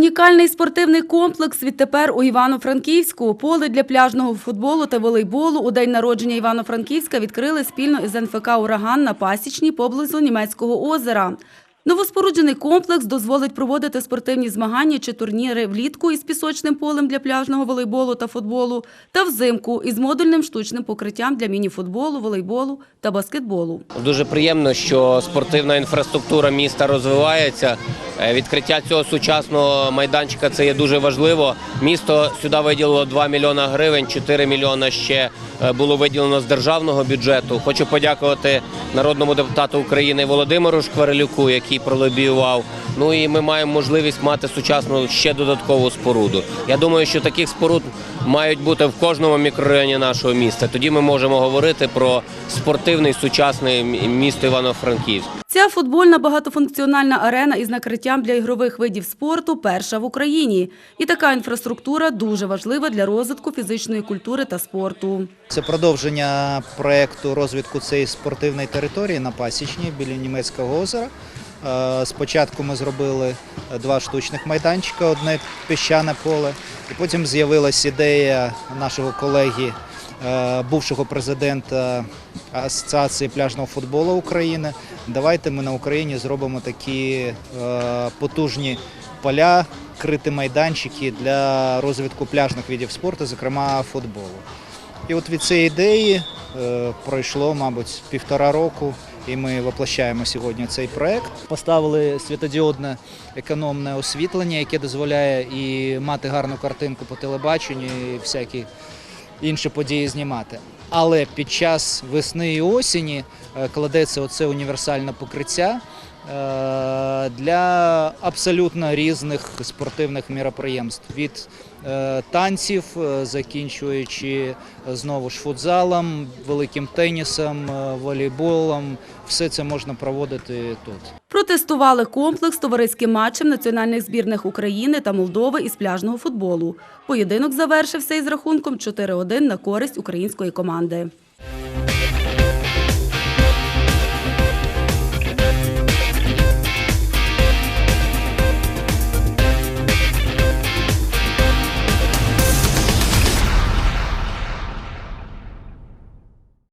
Унікальний спортивний комплекс відтепер у Івано-Франківську. Поле для пляжного футболу та волейболу у день народження Івано-Франківська відкрили спільно із НФК «Ураган» на Пасічній поблизу Німецького озера. Новоспоруджений комплекс дозволить проводити спортивні змагання чи турніри влітку із пісочним полем для пляжного волейболу та футболу та взимку із модульним штучним покриттям для мініфутболу, волейболу та баскетболу. Дуже приємно, що спортивна інфраструктура міста розвивається. Е, Відкриття цього сучасного майданчика це є дуже важливо. Місто сюди виділило 2 мільйона гривень, 4 мільйона ще е, було виділено з державного бюджету. Хочу подякувати народному депутату України Володимиру Шкварилюку, який пролобіював. Ну і ми маємо можливість мати сучасну ще додаткову споруду. Я думаю, що таких споруд мають бути в кожному мікрорайоні нашого міста. Тоді ми можемо говорити про спортивний сучасний мі- місто Івано-Франківськ. Ця футбольна багатофункціональна арена із накриттям для ігрових видів спорту перша в Україні. І така інфраструктура дуже важлива для розвитку фізичної культури та спорту. Це продовження проєкту розвитку цієї спортивної території на Пасічній біля Німецького озера. Е, Спочатку ми зробили два штучних майданчика, одне піщане поле, і потім з'явилася ідея нашого колеги, бувшого президента Асоціації пляжного футболу України. Давайте ми на Україні зробимо такі е, потужні поля, криті майданчики для розвитку пляжних видів спорту, зокрема футболу. І от від цієї ідеї е, пройшло, мабуть, півтора року, і ми воплощаємо сьогодні цей проект. Поставили світодіодне економне освітлення, яке дозволяє і мати гарну картинку по телебаченню, і всякі інші події знімати. Але під час весни і осені е, кладеться оце універсальне покриття для абсолютно різних спортивних міроприємств від е, танців, е, закінчуючи е, знову ж футзалом, великим тенісом, е, волейболом. Все це можна проводити тут. Протестували комплекс товариським матчем національних збірних України та Молдови із пляжного футболу. Поєдинок завершився із рахунком 4-1 на користь української команди.